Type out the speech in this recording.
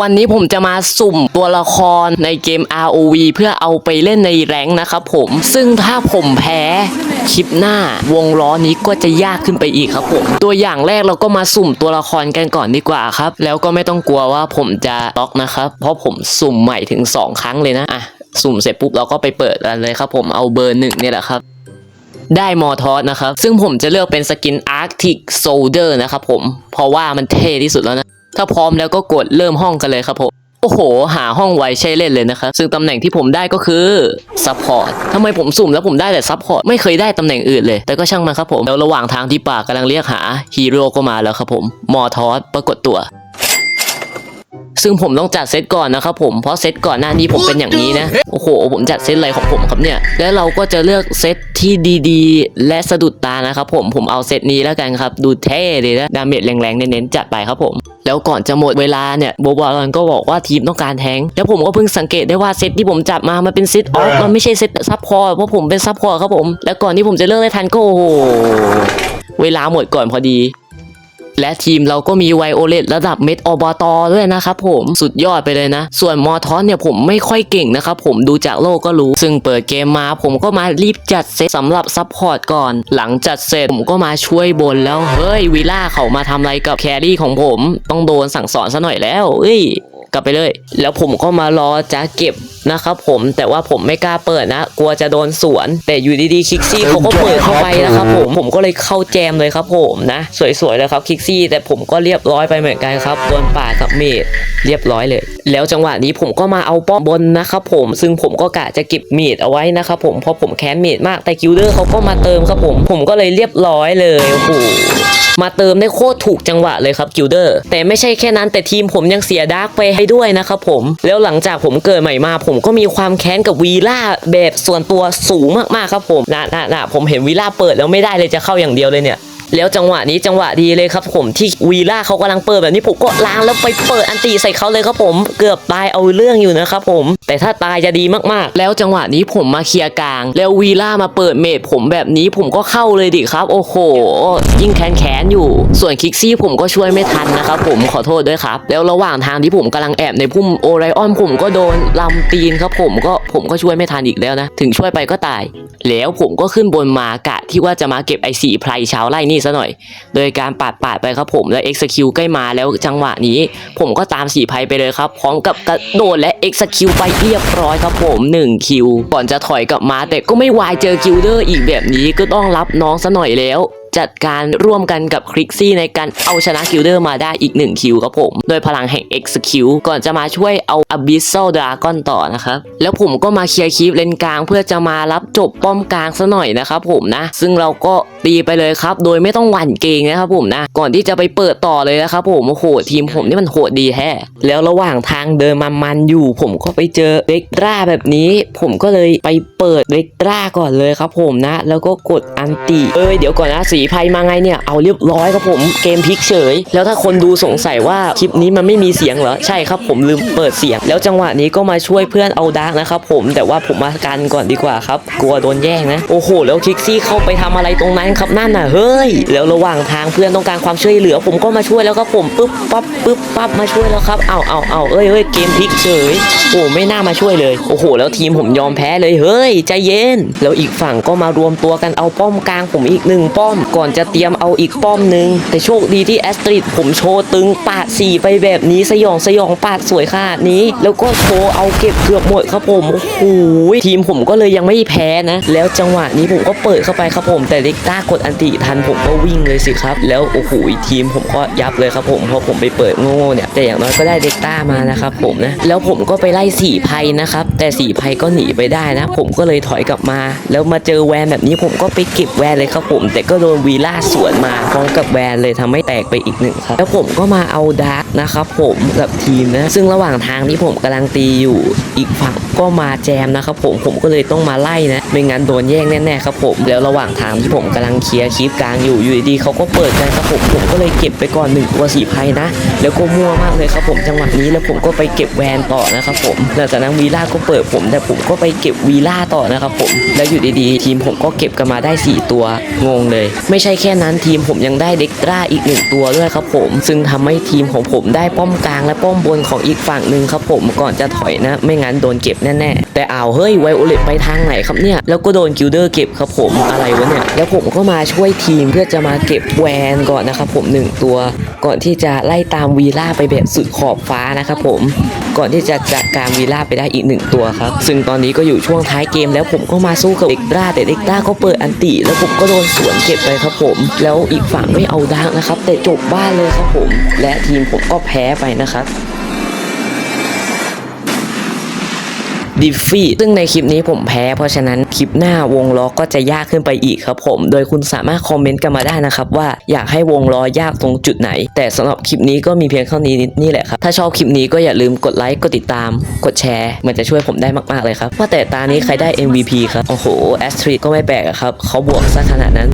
วันนี้ผมจะมาสุ่มตัวละครในเกม ROV เพื่อเอาไปเล่นในแรงนะครับผม ซึ่งถ้าผมแพ้คลิปหน้าวงล้อนี้ก็จะยากขึ้นไปอีกครับผม ตัวอย่างแรกเราก็มาสุ่มตัวละครกันก่อนดีกว่าครับ แล้วก็ไม่ต้องกลัวว่าผมจะล็อกนะครับ เพราะผมสุ่มใหม่ถึง 2 ครั้งเลยนะ อะ สุ่มเสร็จปุ๊บเราก็ไปเปิดกันเลยครับผม เอาเบอร์หนึ่งเนี่ยแหละครับได้มอทอสนะครับ ซึ่งผมจะเลือกเป็นสกิน Arctic Soldier นะครับผม เพราะว่ามันเท่ที่สุดแล้วนะ ถ้าพร้อมแล้วก็กดเริ่มห้องกันเลยครับผมโอ้โห หาห้องไวใช่เล่นเลยนะครับ ซึ่งตำแหน่งที่ผมได้ก็คือซัพพอร์ตทำไมผมสุ่มแล้วผมได้แต่ซัพพอร์ตไม่เคยได้ตำแหน่งอื่นเลย แต่ก็ช่างมันครับผม แล้วระหว่างทางที่ป่ากำลังเรียกหาฮีโร่ก็มาแล้วครับผม มอทอสปรากฏตัว ซึ่งผมต้องจัดเซตก่อนนะครับผมเพราะเซตก่อนหน้านี้ผมเป็นอย่างนี้นะโอ้โห ผมจัดเซตอะไรของผมครับเนี่ย แล้วเราก็จะเลือกเซตที่ดีๆ และสะดุดตานะครับผมผมเอาเซตนี้แล้วกันครับ ดูเท่เลยนะดาเมจแรงๆเน้นๆจัดไปครับผมแล้วก่อนจะหมดเวลาเนี่ยโบบอลอนก็บอกว่าทีมต้องการแทงแล้วผมก็เพิ่งสังเกตได้ว่าเซตที่ผมจับมา มันเป็นเซตออฟมันไม่ใช่เซตซับพอร์เพราะผมเป็นซับพอร์ครับผม แล้วก่อนที่ผมจะเลิกได้ทันก็โอ้โหเวลาหมดก่อนพอดี และทีมเราก็มีไวโอเลตระดับเม็ดอบตด้วยนะครับผมสุดยอดไปเลยนะ ส่วนมอทอนเนี่ยผมไม่ค่อยเก่งนะครับผมดูจากโลกก็รู้ ซึ่งเปิดเกมมาผมก็มารีบจัดเซตสำหรับซัพพอร์ตก่อน หลังจัดเสร็จผมก็มาช่วยบนแล้ว เฮ้ยวิล่าเขามาทำอะไรกับแครี่ของผม ต้องโดนสั่งสอนซะหน่อยแล้ว เอ้ยกลับไปเลย แล้วผมก็มารอจะเก็บ นะครับผมแต่ว่าผมไม่กล้าเปิดนะ กลัวจะโดนสวน แต่อยู่ดีๆคิกซี่เขาก็เปิดเข้าไปนะครับผมผมก็เลยเข้าแจมเลยครับผมนะ สวยๆเลยครับคิกซี่แต่ผมก็เรียบร้อยไปเหมือนกันครับโดนป่าดกับเมดเรียบร้อยเลย แล้วจังหวะนี้ผมก็มาเอาป้อมบนนะครับผมซึ่งผมก็กะจะเก็บเมดเอาไว้นะครับผมเพราะผมแค้นเมดมากแต่กิลเดอร์เขาก็มาเติมครับผมผมก็เลยเรียบร้อยเลยโอ้โหมาเติมได้โคตรถูกจังหวะเลยครับกิลเดอร์ แต่ไม่ใช่แค่นั้นแต่ทีมผมยังเสียดาร์กไปให้ด้วยนะครับผม แล้วหลังจากผมเกิดใหม่มา ผมก็มีความแค้นกับวีล่าแบบส่วนตัวสูงมากๆครับผมนะนะนะผมเห็นวีล่าเปิดแล้วไม่ได้เลยจะเข้าอย่างเดียวเลยเนี่ย แล้วจังหวะนี้จังหวะดีเลยครับผมที่วีล่าเขากำลังเปิดแบบนี้ผมก็ล้างแล้วไปเปิดอันตีใส่เขาเลยครับผม เกือบตายเอาเรื่องอยู่นะครับผม แต่ถ้าตายจะดีมากๆ แล้วจังหวะนี้ผมมาเคลียร์กลาง แล้ววีล่ามาเปิดเมดผมแบบนี้ผมก็เข้าเลยดิครับ โอ้โห ยิ่งแค้นแค้นๆอยู่ ส่วนคิกซี่ผมก็ช่วยไม่ทันนะครับผมขอโทษด้วยครับ แล้วระหว่างทางที่ผมกำลังแอบในพุ่มโอไรออนผมก็โดนลำตีนครับผมก็ผมก็ช่วยไม่ทันอีกแล้วนะ ถึงช่วยไปก็ตาย แล้วผมก็ขึ้นบนมากะที่ว่าจะมาเก็บไอสีไพรเช้าไล่นี่ซะหน่อย โดยการปาดปาดๆไปครับผมแล้ว execute ใกล้มาแล้วจังหวะนี้ ผมก็ตามสีไพรไปเลยครับ พร้อมกับกระโดดและ execute ไปเรียบร้อยครับผม1คิวก่อนจะถอยกลับมาแต่ก็ไม่วายเจอคิวเดอร์อีกแบบนี้ก็ต้องรับน้องซะหน่อยแล้ว จัดการร่วมกันกับคริกซี่ในการเอาชนะกิลเดอร์มาได้อีก 1 คิวครับผม โดยพลังแห่ง Execute ก่อนจะมาช่วยเอา Abyssal Dragon ต่อนะครับแล้วผมก็มาเคลียร์คลิปเลนกลางเพื่อจะมารับจบป้อมกลางซะหน่อยนะครับผมนะ ซึ่งเราก็ตีไปเลยครับ โดยไม่ต้องหวั่นเกรงนะครับผมนะ ก่อนที่จะไปเปิดต่อเลยนะครับผมโอ้โหทีมผมนี่มันโหดดีแท้แล้วระหว่างทางเดินมามันอยู่ ผมก็ไปเจอเด็กดราแบบนี้ ผมก็เลยไปเปิดเด็กดราก่อนเลยครับผมนะ แล้วก็กดอันติเอ้ยเดี๋ยวก่อนนะสีไพรมาไงเนี่ยเอาเรียบร้อยครับผมเกมพลิกเฉย แล้วถ้าคนดูสงสัยว่าคลิปนี้มันไม่มีเสียงเหรอใช่ครับผมลืมเปิดเสียง แล้วจังหวะนี้ก็มาช่วยเพื่อนเอาดาร์กนะครับผมแต่ว่าผมมากันก่อนดีกว่าครับ กลัวโดนแย่งนะโอ้โห แล้วคิกซี่เข้าไปทำอะไรตรงนั้นครับนั่นน่ะเฮ้ย แล้วระหว่างทางเพื่อนต้องการความช่วยเหลือ ผมก็มาช่วยแล้วครับผมปึ๊บปั๊บปึ๊บปั๊บมาช่วยแล้วครับเอาเอาเอาเอ้ยเอ้ยเกมพลิกเฉยโอ้ไม่น่ามาช่วยเลยโอ้โห แล้วทีมผมยอมแพ้เลยเฮ้ยใจเย็น แล้วอีกฝั่งก็มารวมตัวกันเอาป้อมกลางผมอีกหนึ่งป้อมก่อนจะเตรียมเอาอีกป้อมหนึ่งแต่โชคดีที่แอสตริดผมโชว์ตึงปาดสี่ไปแบบนี้สยองสยองปาดสวยขนาดนี้ แล้วก็โชว์เอาเก็บเกือบหมดครับผมโอ้โหทีมผมก็เลยยังไม่แพ้นะ แล้วจังหวะนี้ผมก็เปิดเข้าไปครับผม แต่เล็กต้ากดอันติทันผมก็วิ่งเลยสิครับ แล้วโอ้โหทีมผมก็ยับเลยครับผมเพราะผมไปเปิดโง่เนี่ยแต่อย่างน้อยก็ได้เด็กต้ามานะครับผมนะแล้วผมก็ไปไล่สี่ไพ่นะครับแต่สี่ไพ่ก็หนีไปได้นะ ผมก็เลยถอยกลับมา แล้วมาเจอแวนแบบนี้ผมก็ไปเก็บแวนเลยครับผม แต่ก็โดนวีล่าสวนมาพร้อมกับแวนเลยทำให้แตกไปอีกหนึ่งครับ แล้วผมก็มาเอาดาร์กนะครับผมกับทีมนะ ซึ่งระหว่างทางที่ผมกำลังตีอยู่อีกฝั่งก็มาแจมนะครับผมผมก็เลยต้องมาไล่นะไม่งั้นโดนแย่งแน่ๆครับผมแล้วระหว่างทางที่ผมกำลังเคลียร์คลิปกลางอยู่อยู่ดีๆเขาก็เปิดกันครับผมผมก็เลยเก็บไปก่อนหนึ่งตัวสีไพ่นะ แล้วก็มั่วมากเลยครับผมจังหวะนี้แล้วผมก็ไปเก็บแวนต่อนะครับผมหลังจากนั้นวีล่าก็เปิดผม แต่ผมก็ไปเก็บวีล่าต่อนะครับผมแล้วอยู่ดีๆ ทีมผมก็เก็บกันมาได้ 4 ตัวงงเลยไม่ใช่แค่นั้นทีมผมยังได้เด็กร่าอีกหนึ่งตัวด้วยครับผม ซึ่งทำให้ทีมของผมได้ป้อมกลางและป้อมบนของอีกฝั่งหนึ่งครับผมก่อนจะถอยนะ ไม่งั้นโดนเก็บแน่ๆแต่อ้าวเฮ้ยไวโอเลตไปทางไหนครับเนี่ยแล้วก็โดนกิลเดอร์เก็บครับผมอะไรวะเนี่ยแล้วผมก็มาช่วยทีมเพื่อจะมาเก็บแวนก่อนนะครับผมหนึ่งตัว ก่อนที่จะไล่ตามวีล่าไปแบบสุดขอบฟ้านะครับผมก่อนที่จะจัดการวีล่าไปได้อีกหนึ่งตัวครับ ซึ่งตอนนี้ก็อยู่ช่วงท้ายเกมแล้วผมก็มาสู้กับเด็กด้าแต่เด็กด้าก็เปิดอันติแล้วผมก็โดนสวนเก็บไปครับผม แล้วอีกฝั่งไม่เอาดักนะครับ แต่จบบ้านเลยครับผม และทีมผมก็แพ้ไปนะครับดิฟฟี่ซึ่งในคลิปนี้ผมแพ้ เพราะฉะนั้นคลิปหน้าวงล้อก็จะยากขึ้นไปอีกครับผม โดยคุณสามารถคอมเมนต์กันมาได้นะครับ ว่าอยากให้วงล้อยากตรงจุดไหน แต่สำหรับคลิปนี้ก็มีเพียงเท่านี้นี่แหละครับ ถ้าชอบคลิปนี้ก็อย่าลืมกดไลค์กดติดตาม กดแชร์ มันจะช่วยผมได้มาก ๆ เลยครับ ว่าแต่ตานี้ใครได้ MVP ครับ โอ้โหแอสทรีก็ไม่แปลกครับเขาบวกซะขนาดนั้น